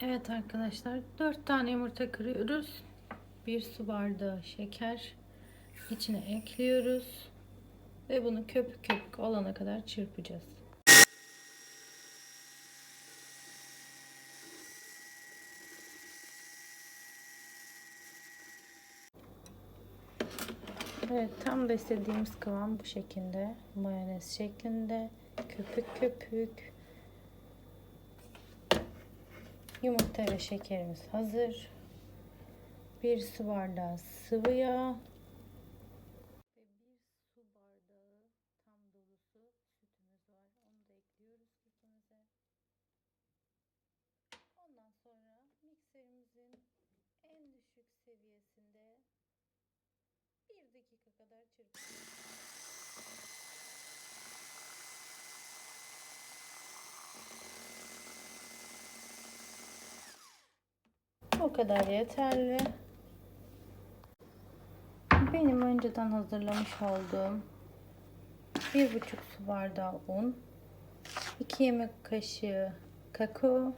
Evet arkadaşlar 4 tane yumurta kırıyoruz. 1 su bardağı şeker içine ekliyoruz. Ve bunu köpük köpük olana kadar çırpacağız. Evet tam da istediğimiz kıvam bu şekilde. Mayonez şeklinde. Köpük köpük. Yumurta ve şekerimiz hazır. Bir su bardağı sıvı yağ. Ve bir su bardağı tam dolusu sütümüz var. Onu da ekliyoruz kekimize. Ondan sonra mikserimizin en düşük seviyesinde bir dakika kadar çırpıyoruz. O kadar yeterli. Benim önceden hazırlamış olduğum bir buçuk su bardağı un, 2 yemek kaşığı kakao,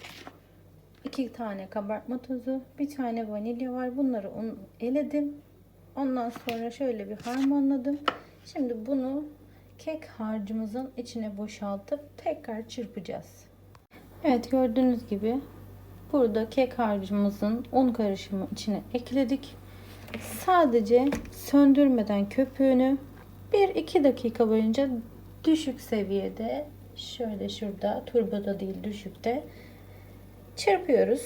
2 tane kabartma tozu, bir tane vanilya var. Bunları un eledim. Ondan sonra şöyle bir harmanladım. Şimdi bunu kek harcımızın içine boşaltıp tekrar çırpacağız. Evet gördüğünüz gibi burada kek harcımızın un karışımı içine ekledik. Sadece söndürmeden köpüğünü 1-2 dakika boyunca düşük seviyede şöyle şurada turboda değil düşükte çırpıyoruz.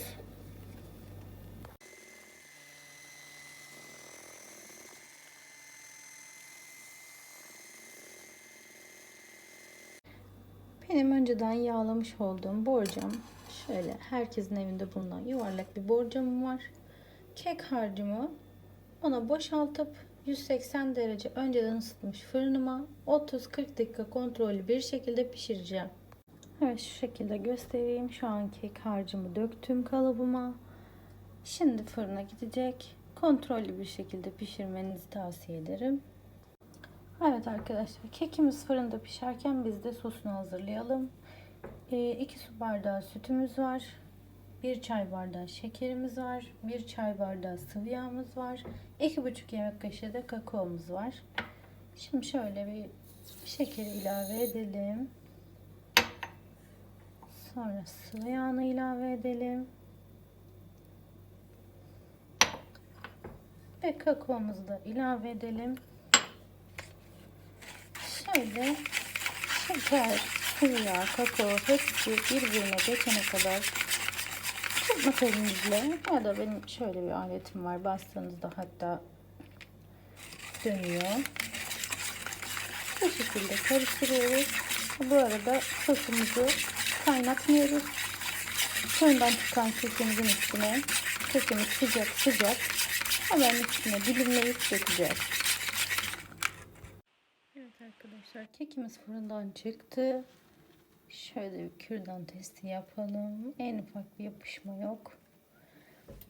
Benim önceden yağlamış olduğum borcam şöyle herkesin evinde bulunan yuvarlak bir borcamım var. Kek harcımı ona boşaltıp 180 derece önceden ısıtmış fırınıma 30-40 dakika kontrollü bir şekilde pişireceğim. Evet şu şekilde göstereyim. Şu an kek harcımı döktüm kalıbıma. Şimdi fırına gidecek. Kontrollü bir şekilde pişirmenizi tavsiye ederim. Evet arkadaşlar kekimiz fırında pişerken biz de sosunu hazırlayalım. 2 su bardağı sütümüz var. 1 çay bardağı şekerimiz var. 1 çay bardağı sıvı yağımız var. 2,5 yemek kaşığı da kakaomuz var. Şimdi şöyle bir şekeri ilave edelim. Sonra sıvı yağını ilave edelim. Ve kakaomuzu da ilave edelim. Şöyle şeker, sıvı kakao hepsi birbirine geçene kadar çırpma elimizle ya da benim şöyle bir aletim var. Bastığınızda hatta dönüyor. Bu şekilde karıştırıyoruz. Bu arada sosumuzu kaynatmıyoruz. Fırından çıkan kekimizin üstüne kekimiz sıcak sıcak hemen üstüne dilimleyip dökeceğiz. Evet arkadaşlar kekimiz fırından çıktı. Şöyle bir kürdan testi yapalım. En ufak bir yapışma yok.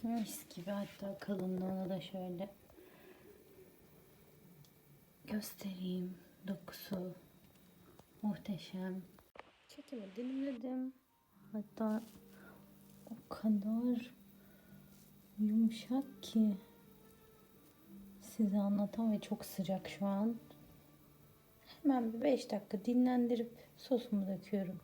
Mis gibi hatta kalınlığını da şöyle göstereyim. Dokusu muhteşem. Kekimi dilimledim. Hatta o kadar yumuşak ki size anlatamam ve çok sıcak şu an. Hemen bir 5 dakika dinlendirip sosumu döküyorum.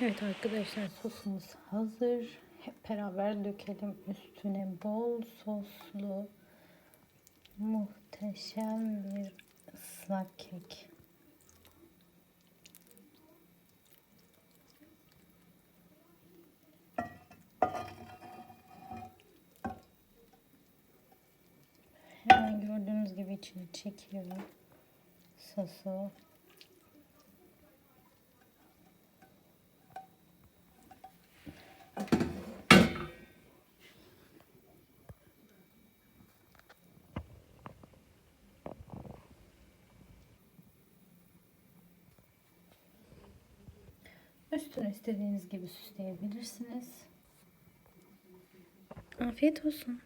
Evet arkadaşlar sosumuz hazır. Hep beraber dökelim üstüne bol soslu muhteşem bir ıslak kek. Hemen gördüğünüz gibi içine çekiyor sosu. Üstüne istediğiniz gibi süsleyebilirsiniz. Afiyet olsun.